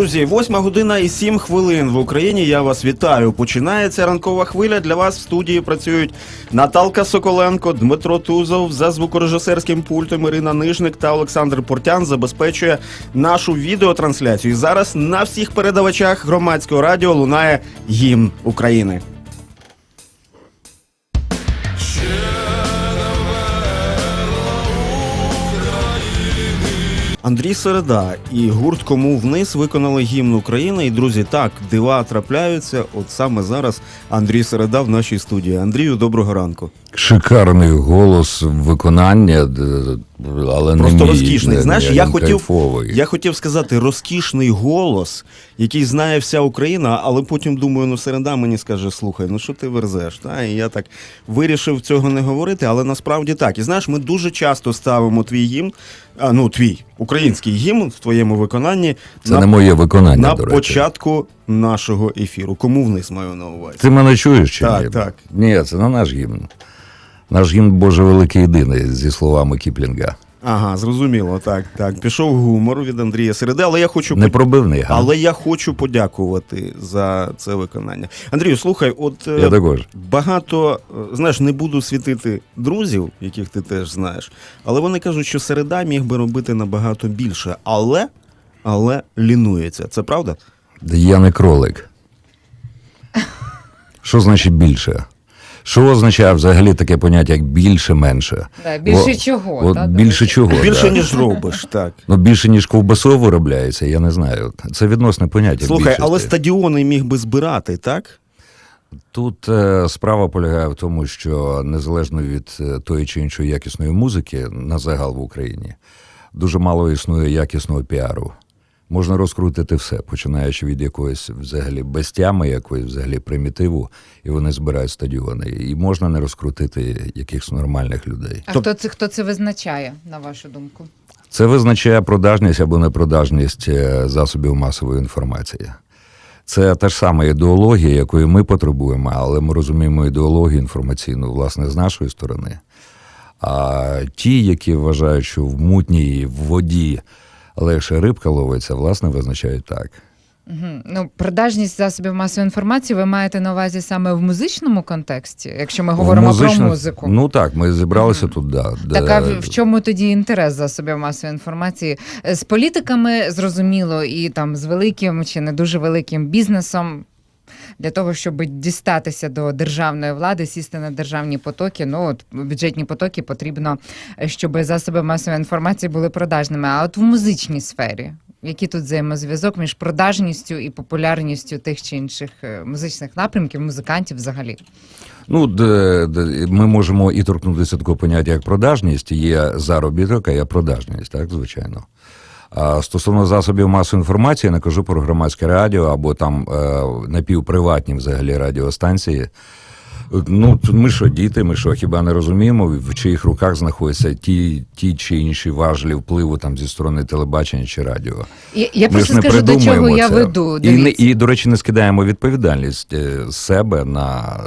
Друзі, восьма година і сім хвилин в Україні. Я вас вітаю. Починається ранкова хвиля. Для вас в студії працюють Наталка Соколенко, Дмитро Тузов за звукорежисерським пультом Ірина Нижник та Олександр Портян забезпечує нашу відеотрансляцію. І зараз на всіх передавачах громадського радіо лунає гімн України. Андрій Середа і гурт Кому вниз виконали гімн України. І друзі, так дива трапляються. От саме зараз Андрій Середа в нашій студії. Андрію, доброго ранку. Шикарний голос виконання, але не Просто мій, розкішний. не- Знаєш, не- я хотів, кайфовий. я хотів сказати розкішний голос, який знає вся Україна, але потім думаю, ну середа мені скаже: слухай, ну що ти верзеш? Та? І я так вирішив цього не говорити, але насправді так. І знаєш, ми дуже часто ставимо твій гімн, а, ну твій український гімн в твоєму виконанні Це на, не моє виконання, на до речі. початку нашого ефіру. Кому вниз маю на увазі? Ти мене чуєш чи Так, ні? так. Ні, це не наш гімн. Наш гімн Боже великий єдиний, зі словами Кіплінга. Ага, зрозуміло. Так, так. Пішов гумор від Андрія Середи, але я хочу Не пробивний. Але я хочу подякувати за це виконання. Андрію, слухай, от е, Я також. багато е, знаєш, не буду світити друзів, яких ти теж знаєш, але вони кажуть, що середа міг би робити набагато більше, але, але лінується. Це правда? Я не кролик. Що значить більше? Що означає взагалі таке поняття, як більше, менше? Да, більше О, чого, От та, більше речі. чого? Більше да. ніж робиш, так. Ну, більше, ніж ковбасо виробляється, я не знаю. Це відносне поняття. Слухай, більшості. але стадіони міг би збирати, так? Тут е, справа полягає в тому, що незалежно від е, тої чи іншої якісної музики на загал в Україні, дуже мало існує якісного піару. Можна розкрутити все, починаючи від якоїсь взагалі безтями, якоїсь взагалі примітиву, і вони збирають стадіони. І можна не розкрутити якихось нормальних людей. А Тоб- хто це хто це визначає, на вашу думку? Це визначає продажність або непродажність е, засобів масової інформації. Це та ж сама ідеологія, якої ми потребуємо, але ми розуміємо ідеологію інформаційну, власне, з нашої сторони. А ті, які вважають, що в мутній воді легше рибка ловиться, власне, визначають так. Угу. Ну, продажність засобів масової інформації ви маєте на увазі саме в музичному контексті, якщо ми говоримо музично- про музику. Ну так, ми зібралися тут, да, Так, а в в чому тоді інтерес засобів масової інформації? Е, З політиками зрозуміло, і там з великим чи не дуже великим бізнесом. Для того, щоб дістатися до державної влади, сісти на державні потоки, ну от бюджетні потоки потрібно, е, щоб засоби масової інформації були продажними. А от в музичній сфері, який тут взаємозв'язок між продажністю і популярністю тих чи інших е, музичних напрямків, музикантів взагалі? Ну, де, де, ми можемо і торкнутися такого поняття, як продажність. Є заробіток, а є продажність, так, звичайно. Стосовно засобів масової інформації, я не кажу про громадське радіо або там е, напівприватні взагалі радіостанції. Ну, ми що, діти, ми що, хіба не розуміємо, в чиїх руках знаходяться ті, ті чи інші важелі впливу там зі сторони телебачення чи радіо. Я, я Ми просто скажу, до чого придумуємо я веду. І, і, до речі, не скидаємо відповідальність е, себе на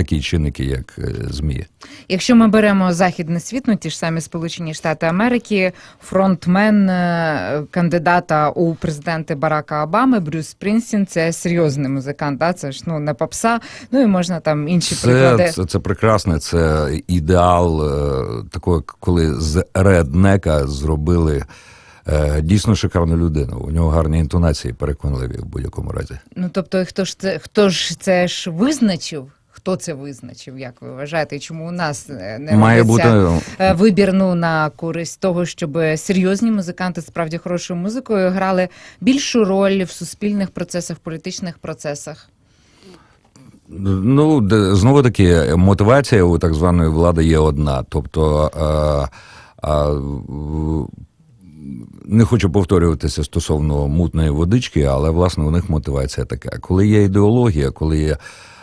такі чинники, як е, ЗМІ. Якщо ми беремо західний світ, ну ті ж самі Сполучені Штати Америки, фронтмен е, кандидата у президенти Барака Обами Брюс Спрінстін, це серйозний музикант. Да? Це ж ну не попса. Ну і можна там інші Це, приклади. це, це прекрасне, це ідеал е, такого, коли з реднека зробили дійсно шикарну людину. У нього гарні інтонації, переконливі в будь-якому разі. Ну тобто, хто ж це хто ж це ж визначив? Хто це визначив, як ви вважаєте? І чому у нас е, не Має бути е, вибір ну, на користь того, щоб серйозні музиканти справді хорошою музикою грали більшу роль в суспільних процесах, політичних процесах? Ну, знову таки, мотивація у так званої влади є одна. Тобто, е, е, в- не хочу повторюватися стосовно мутної водички, але власне у них мотивація така. Коли є ідеологія, коли є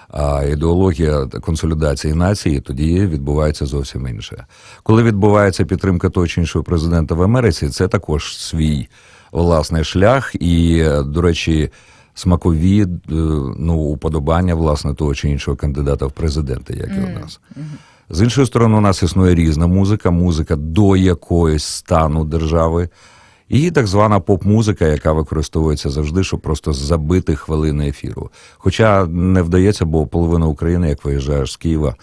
а, ідеологія консолідації нації, тоді відбувається зовсім інше. Коли відбувається підтримка того чи іншого президента в Америці, це також свій власний шлях, і, е, до речі, смакові е, ну, уподобання власне того чи іншого кандидата в президенти, як і у нас. З іншої сторони, у нас існує різна музика, музика до якоїсь стану держави. І так звана поп-музика, яка використовується завжди, щоб просто забити хвилини ефіру. Хоча не вдається, бо половина України, як виїжджаєш з Києва,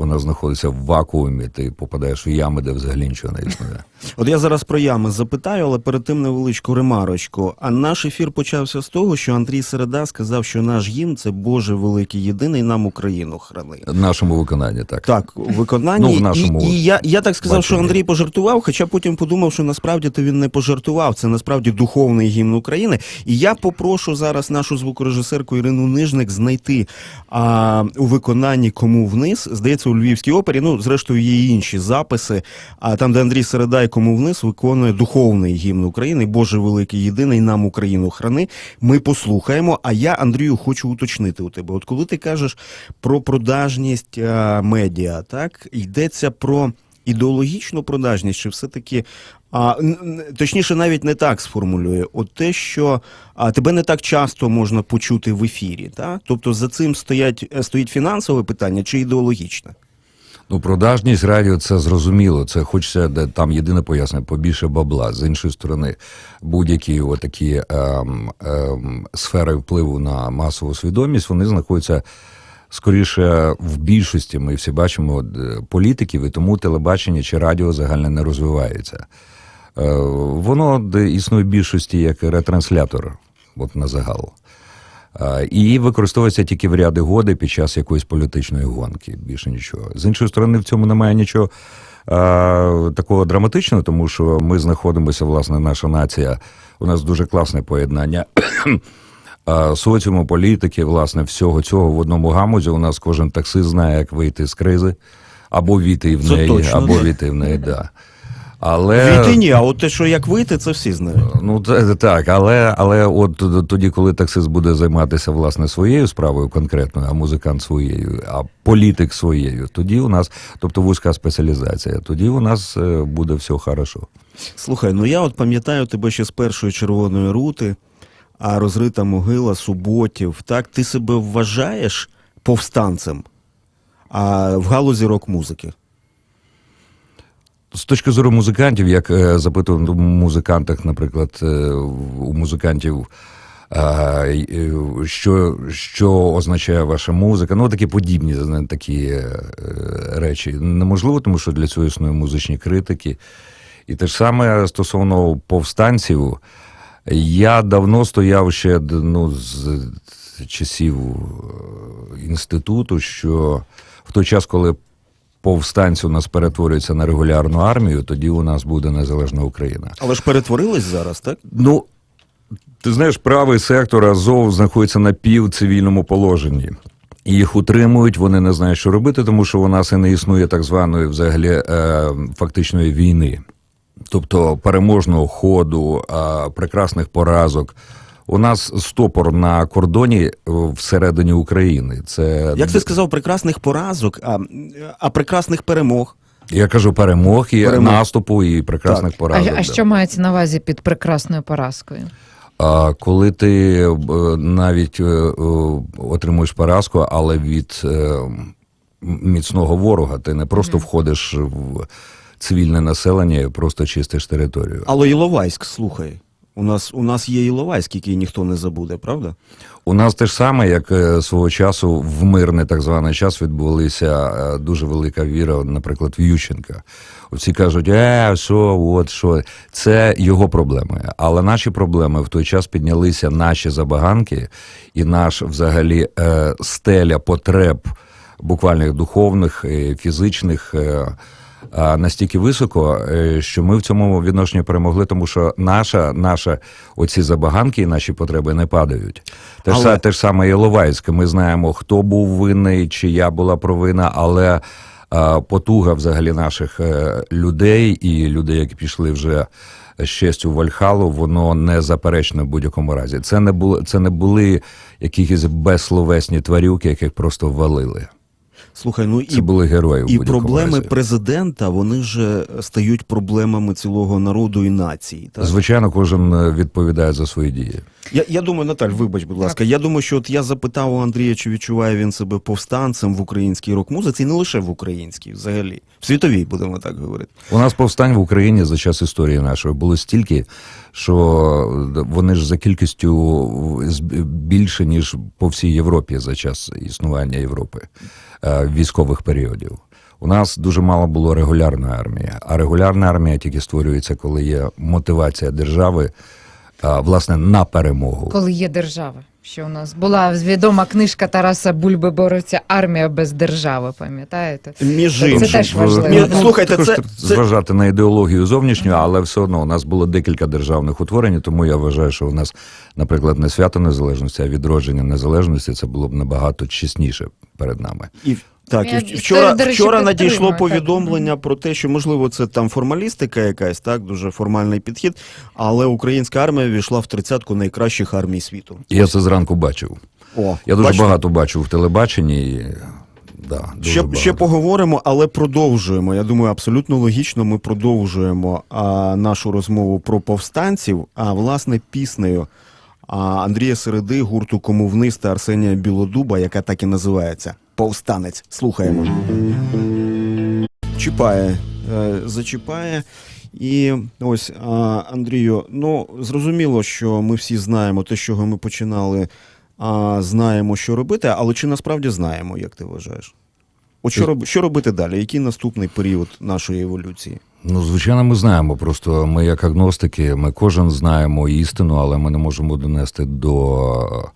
вона знаходиться в вакуумі, ти попадаєш в ями, де взагалі нічого не існує. От я зараз про ями запитаю, але перед тим невеличку ремарочку. А наш ефір почався з того, що Андрій Середа сказав, що наш гімн це Боже великий єдиний нам Україну храни. В нашому виконанні так. Так, у виконанні. Ну, в нашому і, і я, я так сказав, що. Андрій пожартував, хоча потім подумав, що насправді то він не пожартував. Це насправді духовний гімн України. І я попрошу зараз нашу звукорежисерку Ірину Нижник знайти а, у виконанні кому вниз. Здається, у Львівській опері. Ну, зрештою, є і інші записи. А там, де Андрій Середай кому вниз виконує духовний гімн України. Боже великий єдиний нам Україну храни. Ми послухаємо. А я, Андрію, хочу уточнити у тебе. От коли ти кажеш про продажність а, медіа, так йдеться про ідеологічну продажність, чи все-таки. А, точніше, навіть не так сформулює. От те, що а, тебе не так часто можна почути в ефірі. Так? Тобто за цим стоять, е, стоїть фінансове питання чи ідеологічне? Ну, продажність радіо це зрозуміло. Це хочеться там єдине пояснення, побільше бабла. З іншої сторони, будь-які отакі ем, ем, сфери впливу на масову свідомість, вони знаходяться скоріше в більшості. Ми всі бачимо е, політиків, і тому телебачення чи радіо загально не розвивається. Е, воно існує в більшості як ретранслятор, от на загал. І використовується тільки в ряди годи під час якоїсь політичної гонки. Більше нічого. З іншої сторони, в цьому немає нічого а, такого драматичного, тому що ми знаходимося, власне, наша нація. У нас дуже класне поєднання. Соціуму, політики, власне, всього цього в одному гамузі. У нас кожен таксист знає, як вийти з кризи, або війти в неї, точно, або да. війти в неї, да. Але Війти ні, а от те, що як вийти, це всі знають. Ну так, але, але от тоді, коли таксист буде займатися власне своєю справою конкретною, а музикант своєю, а політик своєю, тоді у нас, тобто вузька спеціалізація, тоді у нас е, буде все хорошо. Слухай, ну я от пам'ятаю тебе ще з першої червоної рути, а розрита могила суботів. Так, ти себе вважаєш повстанцем а в галузі рок-музики? З точки зору музикантів, як е, запитував у музикантах, наприклад, е, у музикантів. е, Що, що означає ваша музика? Ну, такі подібні такі е, речі. Неможливо, тому що для цього існують музичні критики. І те ж саме стосовно повстанців, я давно стояв ще ну, з часів е, інституту, що в той час, коли повстанці у нас перетворюються на регулярну армію, тоді у нас буде незалежна Україна. Але ж перетворились зараз, так? Ну, ти знаєш, правий сектор Азов знаходиться на півцивільному положенні. Їх утримують, вони не знають, що робити, тому що у нас і не існує так званої взагалі е, фактичної війни, тобто переможного ходу, прекрасних поразок. У нас стопор на кордоні е, всередині України. Це Як ти сказав, прекрасних поразок, а, а прекрасних перемог. я кажу перемог і Перемог. наступу і прекрасних Так. Поразок. а да. що мається на увазі під прекрасною поразкою? А коли ти е, навіть е, отримуєш поразку, але від міцного ворога, ти не просто входиш в цивільне населення і просто чистиш територію. Але Іловайськ, слухай. У нас, у нас є Іловайськ, який ніхто не забуде, правда? У нас те ж саме, як е, свого часу в мирний так званий час відбулися е, дуже велика віра, наприклад, в Ющенка. Всі кажуть, е, що, от що. Це його проблеми. Але наші проблеми в той час піднялися наші забаганки і наш взагалі е, стеля потреб буквально духовних, фізичних. Настільки високо, е, що ми в цьому відношенні перемогли, тому що наша, наша оці забаганки і наші потреби не падають. Те ж, Але- са- те ж саме Іловайськ. Ми знаємо, хто був винний, чия була провина, але потуга взагалі наших е, людей і людей, які пішли вже з честю в Вальхалу, воно не заперечне в будь-якому разі. Це не було, це не були якісь безсловесні тварюки, яких просто валили. Слухай, ну Це і, були герої. і проблеми разі. президента, вони ж стають проблемами цілого народу і нації. Так? Звичайно, кожен е, відповідає за свої дії. Я, я думаю, Наталь, вибач, будь ласка. Я думаю, що от я запитав у Андрія, чи відчуває він себе повстанцем в українській рок-музиці, і не лише в українській, взагалі. В світовій, будемо так говорити. У нас повстань в Україні за час історії нашої було стільки, що вони ж за кількістю більше, ніж по всій Європі за час існування Європи е, військових періодів. У нас дуже мало було регулярної армії, а регулярна армія тільки створюється, коли є мотивація держави, е, власне, на перемогу. Коли є держава. Що у нас була відома книжка Тараса Бульби Бореться армія без держави, пам'ятаєте? Між Це іншим. теж важливо. Ні, ну, слухайте, також це- так це- зважати на ідеологію зовнішню, але все одно у нас було декілька державних утворень, тому я вважаю, що у нас, наприклад, не свято незалежності, а відродження незалежності це було б набагато чесніше перед нами. І, так, і вчора, речі, вчора надійшло так. повідомлення про те, що можливо це там формалістика якась, так, дуже формальний підхід, але українська армія війшла в тридцятку найкращих армій світу. Я це зранку бачив. О, Я дуже бачите? багато бачив в телебаченні. Да, дуже Ще, багато. ще поговоримо, але продовжуємо. Я думаю, абсолютно логічно ми продовжуємо а, нашу розмову про повстанців, а власне піснею а, Андрія Середи, гурту Комовниз та Арсенія Білодуба, яка так і називається Повстанець. Слухаємо. Чіпає, е, зачіпає. І ось, Андрію, ну зрозуміло, що ми всі знаємо те, з чого ми починали, а, знаємо, що робити, але чи насправді знаємо, як ти вважаєш? От що, роб, що робити далі? Який наступний період нашої еволюції? Ну, звичайно, ми знаємо. Просто ми, як агностики, ми кожен знаємо істину, але ми не можемо донести до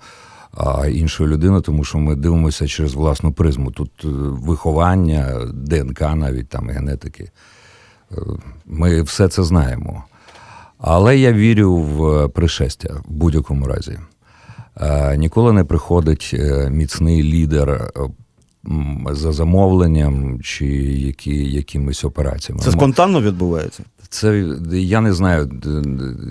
а, іншої людини, тому що ми дивимося через власну призму. Тут е, виховання, ДНК, навіть там генетики. Е, Ми все це знаємо. Але я вірю в пришестя в будь-якому разі. Е, Ніколи не приходить е, міцний лідер е, за замовленням чи які, якимись операціями. Це спонтанно відбувається? Це я не знаю,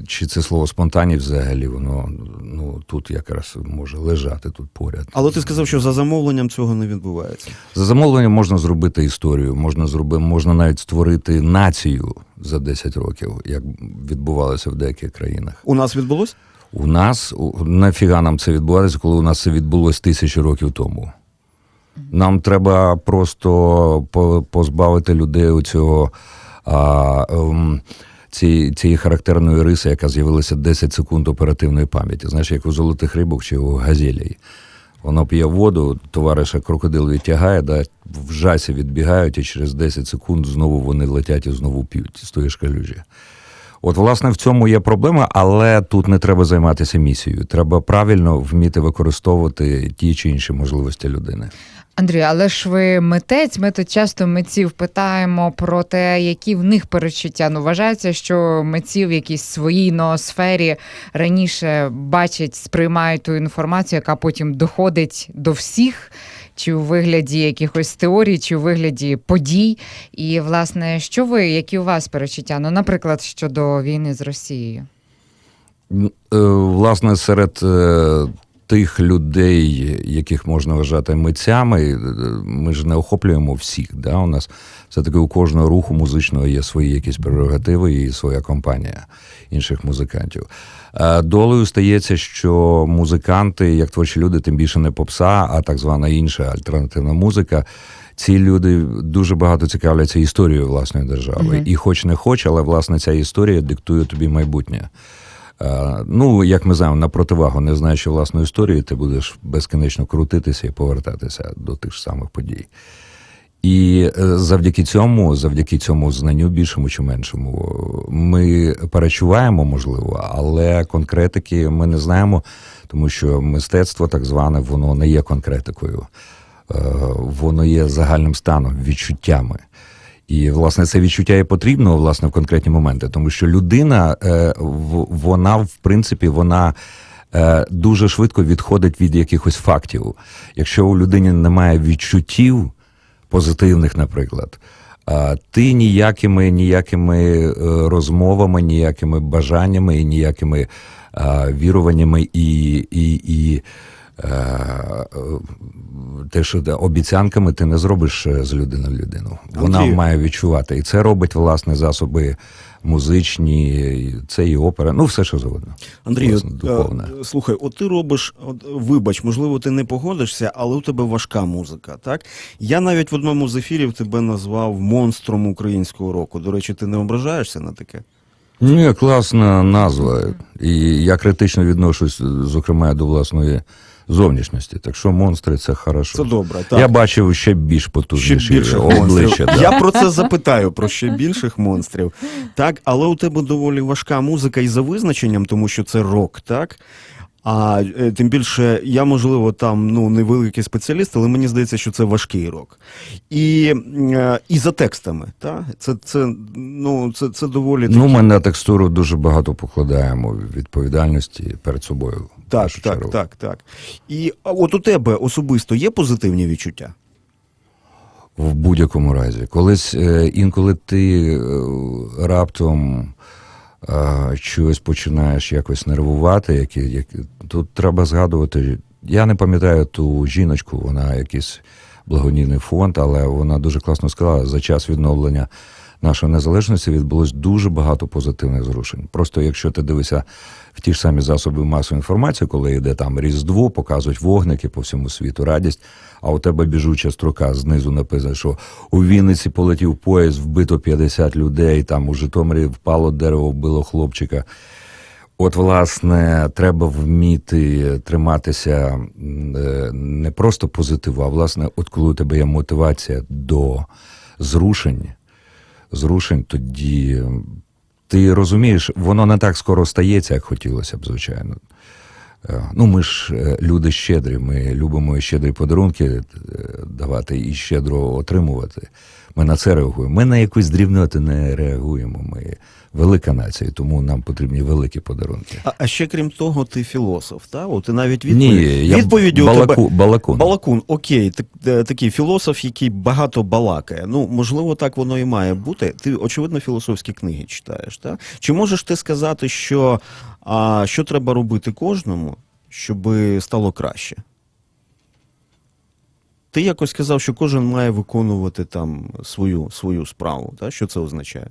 чи це слово спонтанність взагалі, воно ну тут якраз може лежати тут поряд. Але ти сказав, що за замовленням цього не відбувається. За замовленням можна зробити історію, можна зроби, можна навіть створити націю за 10 років, як відбувалося в деяких країнах. У нас відбулось? У нас нафіга нам це відбувалося, коли у нас це відбулось тисячі років тому. Нам треба просто позбавити людей у цього а, ем, ці, цієї характерної риси, яка з'явилася 10 секунд оперативної пам'яті. Знаєш, як у золотих рибок чи у газелі. Воно п'є воду, товариша крокодил відтягає, да, в жасі відбігають, і через 10 секунд знову вони летять і знову п'ють з тої ж калюжі. От, власне, в цьому є проблема, але тут не треба займатися місією. Треба правильно вміти використовувати ті чи інші можливості людини. Андрій, але ж ви митець, ми тут часто митців питаємо про те, які в них перечуття. Ну, вважається, що митці в якійсь своїй ноосфері раніше бачать, сприймають ту інформацію, яка потім доходить до всіх, чи у вигляді якихось теорій, чи у вигляді подій. І, власне, що ви, які у вас перечуття? Ну, наприклад, щодо війни з Росією. Е, Власне, серед е, тих людей, яких можна вважати митцями, е, ми ж не охоплюємо всіх. Да? У нас все-таки у кожного руху музичного є свої якісь прерогативи і своя компанія інших музикантів. Е, Долею стається, що музиканти, як творчі люди, тим більше не попса, а так звана інша альтернативна музика. Ці люди дуже багато цікавляться історією власної держави. Мгм. І хоч не хоч, але власне ця історія диктує тобі майбутнє. Е, Ну, як ми знаємо, на противагу, не знаючи власну історію, ти будеш безкінечно крутитися і повертатися до тих ж самих подій. І е, завдяки цьому, завдяки цьому знанню, більшому чи меншому, ми перечуваємо, можливо, але конкретики ми не знаємо, тому що мистецтво, так зване, воно не є конкретикою, Е, воно є загальним станом, відчуттями. І, власне, це відчуття і потрібно власне в конкретні моменти, тому що людина, е, вона, в принципі, вона е, дуже швидко відходить від якихось фактів. Якщо у людини немає відчуттів позитивних, наприклад, ти ніякими ніякими е, розмовами, ніякими бажаннями і ніякими віруваннями і, і, і е, е, те, що обіцянками ти не зробиш е, з людини людину. Вона Андрію. має відчувати. І це робить власне засоби музичні, це і опера, ну все що завгодно. Андрію, Власне, е, духовне. е, слухай, от ти робиш, от, вибач, можливо, ти не погодишся, але у тебе важка музика, так? Я навіть в одному з ефірів тебе назвав монстром українського року. До речі, ти не ображаєшся на таке? Ні, класна назва. І я критично відношусь, зокрема, до власної зовнішності. Так що монстри це хорошо. Це добре, так. Я бачив ще більш Ще потужніші більше обличчя. монстрів. Да. Я про це запитаю, про ще більших монстрів. Так, але у тебе доволі важка музика і за визначенням, тому що це рок, так? А е, тим більше, я, можливо, там ну, невеликий спеціаліст, але мені здається, що це важкий рок. І, е, і за текстами, так? Це, це, ну, це, це доволі Ну, ми на текстуру дуже багато покладаємо відповідальності перед собою. Так, так, чергу. так, так. І от у тебе особисто є позитивні відчуття? В будь-якому разі. Колись е, інколи ти раптом щось починаєш якось нервувати, які, як, тут треба згадувати. Я не пам'ятаю ту жіночку, вона якийсь благодійний фонд, але вона дуже класно сказала, за час відновлення нашої незалежності відбулось дуже багато позитивних зрушень. Просто якщо ти дивишся в ті ж самі засоби масової інформації, коли йде там Різдво, показують вогники по всьому світу, радість. А у тебе біжуча строка знизу написано, що у Вінниці полетів поїзд, вбито 50 людей, там у Житомирі впало дерево, вбило хлопчика. От, власне, треба вміти триматися е, не просто позитиву, а власне, от коли у тебе є мотивація до зрушень, зрушень, тоді ти розумієш, воно не так скоро стається, як хотілося б, звичайно. Е, Ну, ми ж е, люди щедрі, ми любимо щедрі подарунки е, давати і щедро отримувати. Ми на це реагуємо. Ми на якусь дрібноти не реагуємо. Ми велика нація, тому нам потрібні великі подарунки. А, а ще крім того, ти філософ, так? От ти навіть Ні, відповідь, я відповіді у тебе. балакун. Балакун, окей, так, такий філософ, який багато балакає. Ну, можливо, так воно і має бути. Ти, очевидно, філософські книги читаєш, так? Чи можеш ти сказати, що, а, що треба робити кожному, щоб стало краще? Ти якось сказав, що кожен має виконувати там свою, свою справу. Та? Що це означає?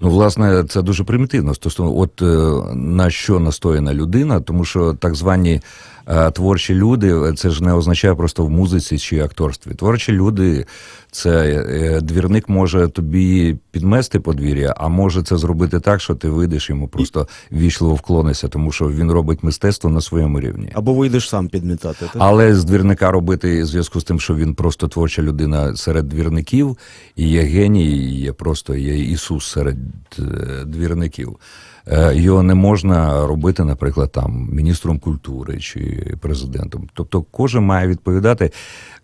Ну, власне, це дуже примітивно. Стосовно, от е, на що настояна людина, тому що так звані е, творчі люди, е, це ж не означає просто в музиці чи акторстві. Творчі люди, це двірник може тобі підмести подвір'я, а може це зробити так, що ти вийдеш йому просто ввічливо вклонишся, тому що він робить мистецтво на своєму рівні. Або вийдеш сам підмітати, так? Але з двірника робити в зв'язку з тим, що він просто творча людина серед двірників, і є геній, і є просто є Ісус серед е, двірників. Е, Його не можна робити, наприклад, там міністром культури чи президентом. Тобто кожен має відповідати.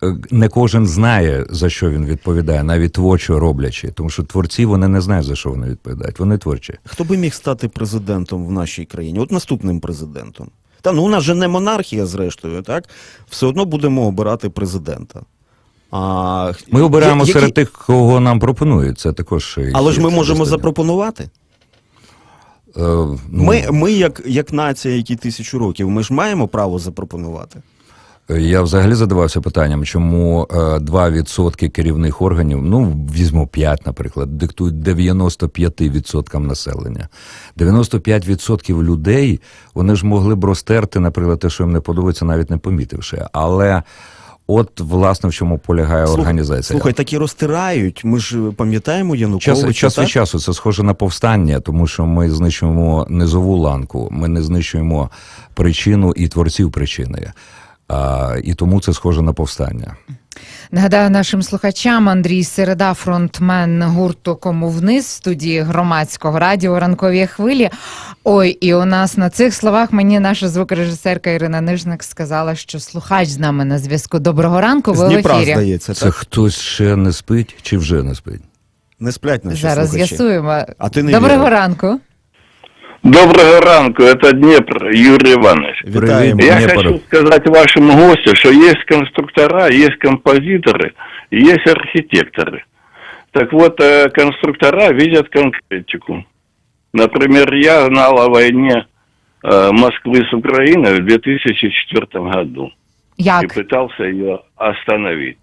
Е, Не кожен знає, за що він відповідає, навіть творчо роблячи, тому що творці вони не знають, за що вони відповідають. Вони творчі. Хто би міг стати президентом в нашій країні? От наступним президентом. Та ну у нас же не монархія, зрештою, так? Все одно будемо обирати президента. А, Ми обираємо я- серед тих, кого нам пропонують. Це також Але ж ми можемо достатньо. запропонувати. Е, ну, Ми, ми як, як нація, які тисячу років, ми ж маємо право запропонувати. Я взагалі задавався питанням, чому е, 2% керівних органів, ну візьмо 5, наприклад, диктують 95% населення. 95% людей вони ж могли б розтерти, наприклад, те, що їм не подобається, навіть не помітивши. Але от власне в чому полягає Слух- організація. Слухай, такі розтирають. Ми ж пам'ятаємо Януковича. Час, час від часу це схоже на повстання, тому що ми знищуємо низову ланку, ми не знищуємо причину і творців причини. А, і тому це схоже на повстання. Нагадаю нашим слухачам Андрій Середа, фронтмен гурту Кому вниз в студії громадського радіо Ранкові хвилі. Ой, і у нас на цих словах мені наша звукорежисерка Ірина Нижник сказала, що слухач з нами на зв'язку. Доброго ранку. Ви в ефірі. здається, Це так? хтось ще не спить чи вже не спить? Не сплять наші Зараз слухачі. з'ясуємо. А ти не Доброго вірив? ранку. Доброго ранку, это Днепр, Юрий Иванович. Вітаємо. Привіт. Я Днепр. хочу сказать вашему гостю, что есть конструктора, есть композиторы, и есть архитекторы. Так вот, э, конструктора видят конкретику. Например, я знал о войне э, Москвы с Украиной в 2004 году и Як? пытался ее остановить.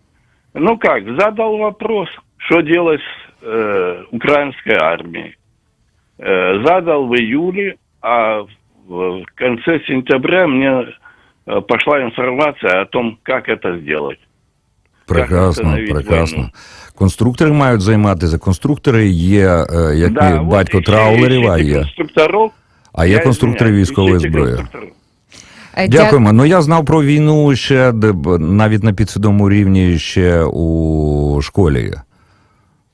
Ну как, задал вопрос, что делать с э, украинской армией. э, задал в июле, а в в конце сентября мне э, пошла информация о том, как это сделать. Прекрасно, остановить прекрасно. війну? Конструктори мають займатися. Конструктори є, е, як Да, і вот батько ищите- траулерів, а ищите є. конструкторов. А є Я конструктори извиняюсь, військової ищите зброї. конструкторов. Е, дя- Дякуємо. Ну я знав про війну ще де б- навіть на підсвідомому рівні ще у школі.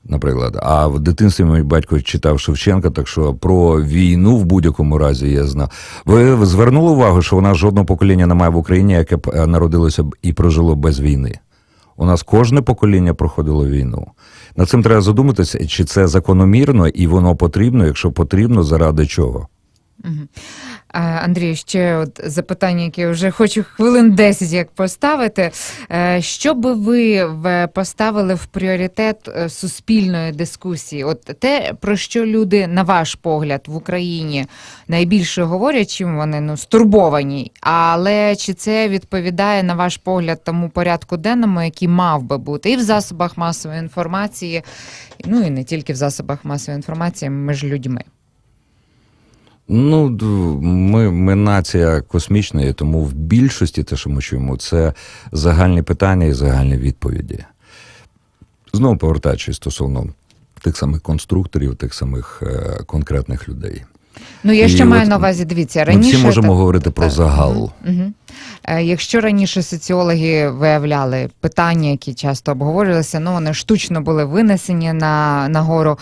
Наприклад, а в дитинстві мій батько читав Шевченка, так що про війну в будь-якому разі я знав. Ви звернули увагу, що у нас жодного покоління немає в Україні, яке б е, народилося і прожило без війни. У нас кожне покоління проходило війну. Над цим треба задуматися, чи це закономірно і воно потрібно, якщо потрібно, заради чого. А, Андрію, ще от запитання, яке вже хочу хвилин 10 як поставити. Е, Що би ви поставили в пріоритет е, суспільної дискусії? От те, про що люди, на ваш погляд, в Україні найбільше говорять, чим вони ну стурбовані, але чи це відповідає на ваш погляд тому порядку денному, який мав би бути і в засобах масової інформації, ну і не тільки в засобах масової інформації, між людьми? Ну, ми, ми нація космічна, і тому в більшості те, що ми чуємо, це загальні питання і загальні відповіді. Знову повертаючись стосовно тих самих конструкторів, тих самих е, конкретних людей. Ну, я І ще маю от на увазі, дивіться, Ми раніше всі можемо так- говорити про загал. Угу. Якщо раніше соціологи виявляли питання, які часто обговорювалися, ну вони штучно були винесені на, на гору.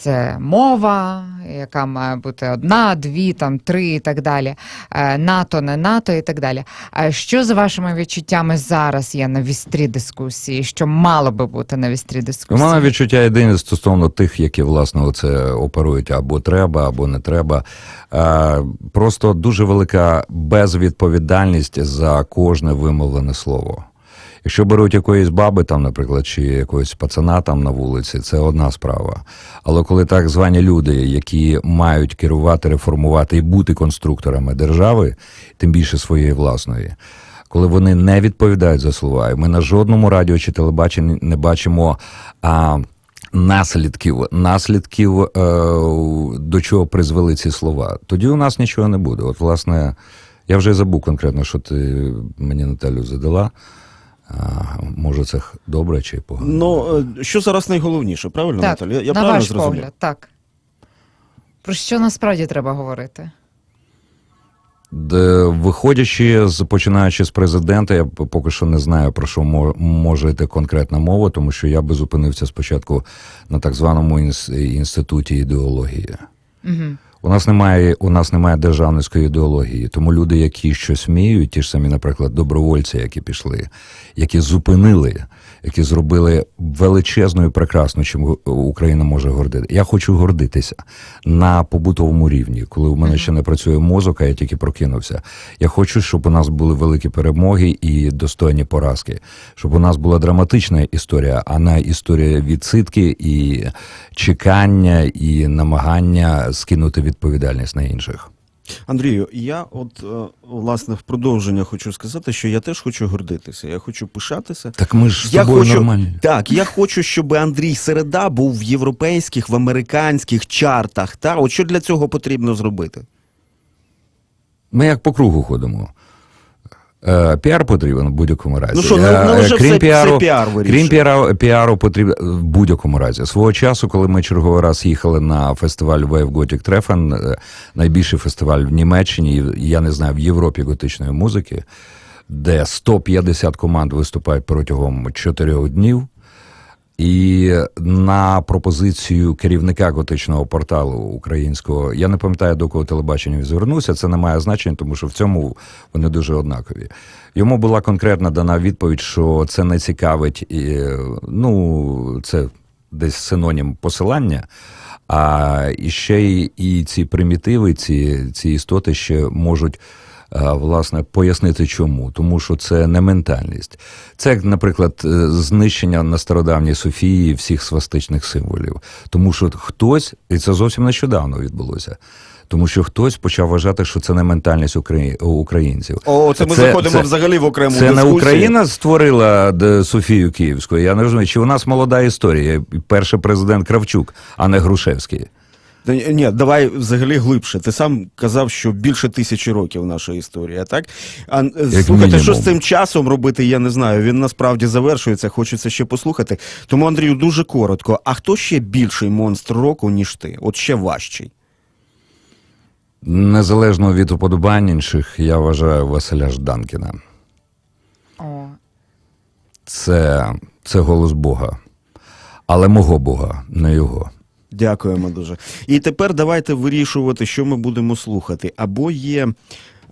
Це мова, яка має бути одна, дві, там три і так далі. Е, НАТО, не НАТО і так далі. А що за вашими відчуттями зараз є на вістрі дискусії? Що мало би бути на вістрі У дискусії? мене відчуття єдине стосовно тих, які власне оце оперують або треба, або не треба. Е, Просто дуже велика безвідповідальність за кожне вимовлене слово. Якщо беруть якоїсь баби, там, наприклад, чи якогось пацана там на вулиці, це одна справа. Але коли так звані люди, які мають керувати, реформувати і бути конструкторами держави, тим більше своєї власної, коли вони не відповідають за слова, і ми на жодному радіо чи телебаченні не бачимо. А, Наслідків, наслідків, е, до чого призвели ці слова. Тоді у нас нічого не буде. От, власне, я вже забув конкретно, що ти мені Наталю задала. А, може, це добре чи погано? Ну, е, що зараз найголовніше, правильно, так, Наталя? Я, я на правильно ваш зрозумів? погляд, так. Про що насправді треба говорити? Де, виходячи з починаючи з президента, я поки що не знаю про що може йти конкретна мова, тому що я би зупинився спочатку на так званому інс- інституті ідеології. Угу. У нас немає у нас немає державницької ідеології, тому люди, які щось вміють, ті ж самі, наприклад, добровольці, які пішли, які зупинили, які зробили величезну і прекрасну, чим Україна може гордити. Я хочу гордитися на побутовому рівні, коли у мене ще не працює мозок, а я тільки прокинувся. Я хочу, щоб у нас були великі перемоги і достойні поразки, щоб у нас була драматична історія, а не історія відсидки і чекання, і намагання скинути відповідальність на інших. Андрію, я от е, власне в продовження хочу сказати, що я теж хочу гордитися. Я хочу пишатися. Так ми ж з Я тобою хочу, нормальні. так, я хочу, щоб Андрій Середа був в європейських, в американських чартах. Та от що для цього потрібно зробити? Ми як по кругу ходимо. Е, Піар потрібен в будь-якому разі. Ну що, ну, Е, ну, вже крім все- піару, все піар вирішує. крім піару, піару потрібен в будь-якому разі. Свого часу, коли ми черговий раз їхали на фестиваль Wave Gothic Treffen, е, найбільший фестиваль в Німеччині, я не знаю, в Європі готичної музики, де 150 команд виступають протягом 4 днів. І на пропозицію керівника готичного порталу українського, я не пам'ятаю, до кого телебачення звернувся. Це не має значення, тому що в цьому вони дуже однакові. Йому була конкретно дана відповідь, що це не цікавить, і, ну це десь синонім посилання. А і ще і ці примітиви, ці, ці істоти ще можуть власне пояснити чому. Тому що це не ментальність. Це, наприклад, е, знищення на стародавній Софії всіх свастичних символів. Тому що хтось, і це зовсім нещодавно відбулося. Тому що хтось почав вважати, що це не ментальність украї- українців. О, це ми заходимо взагалі в окрему Це не. Україна створила Софію Київську. Я не розумію, чи у нас молода історія. Перший президент Кравчук, а не Грушевський. Та ні, Ні, давай взагалі глибше. Ти сам казав, що більше тисячі років наша історія, так? А е, слухайте, мінімум. що з цим часом робити, я не знаю. Він насправді завершується, хочеться ще послухати. Тому, Андрію, дуже коротко. А хто ще більший монстр року, ніж ти? От ще важчий. Незалежно від уподобань інших, я вважаю Василя Жданкіна. О, Це, це голос Бога. Але мого Бога, не його. Дякуємо дуже. І тепер давайте вирішувати, що ми будемо слухати. Або є,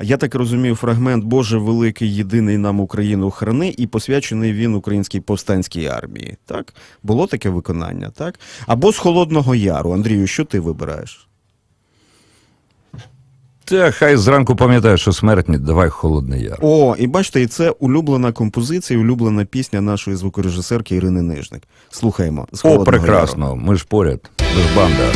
я так розумію, фрагмент Боже великий, єдиний нам Україну храни, і посвячений він українській повстанській армії. Так? Було таке виконання, так? Або з Холодного Яру. Андрію, що ти вибираєш? Та хай зранку пам'ятає, що смертні, давай холодний яр. О, і бачите, і це улюблена композиція, улюблена пісня нашої звукорежисерки Ірини Нижник. Слухаємо з О, Холодного Яру. прекрасно, ми ж поряд, банда.